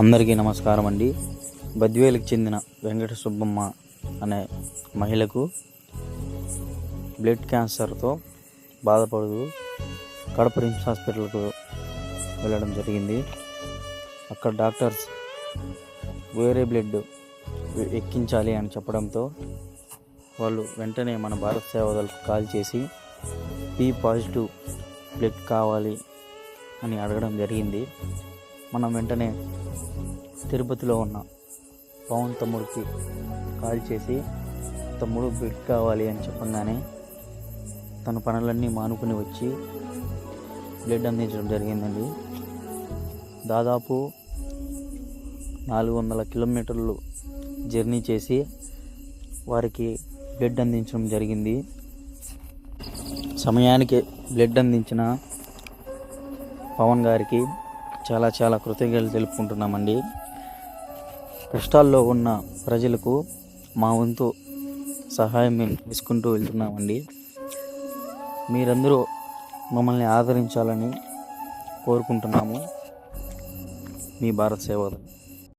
అందరికీ నమస్కారం అండి. బద్వేలకు చెందిన వెంకట సుబ్బమ్మ అనే మహిళకు బ్లడ్ క్యాన్సర్తో బాధపడుతూ కడప రిమ్స్ హాస్పిటల్కు వెళ్ళడం జరిగింది. అక్కడ డాక్టర్స్ వేరే బ్లడ్ ఎక్కించాలి అని చెప్పడంతో వాళ్ళు వెంటనే మన భారత్ సేవలకు కాల్ చేసి బి పాజిటివ్ బ్లడ్ కావాలి అని అడగడం జరిగింది. మనం వెంటనే తిరుపతిలో ఉన్న పవన్ తమ్ముడికి కాల్ చేసి తమ్ముడు బెడ్ కావాలి అని చెప్పగానే తన పనులన్నీ మానుకుని వచ్చి బ్లడ్ అందించడం జరిగిందండి. దాదాపు నాలుగు వందల కిలోమీటర్లు జర్నీ చేసి వారికి బ్లడ్ అందించడం జరిగింది. సమయానికి బ్లడ్ అందించిన పవన్ గారికి చాలా చాలా కృతజ్ఞతలు తెలుపుకుంటున్నామండి. కష్టాల్లో ఉన్న ప్రజలకు మా వంతు సహాయం మేము తీసుకుంటూ వెళ్తున్నామండి. మీరందరూ మమ్మల్ని ఆదరించాలని కోరుకుంటున్నాము. మీ భారత్ సేవ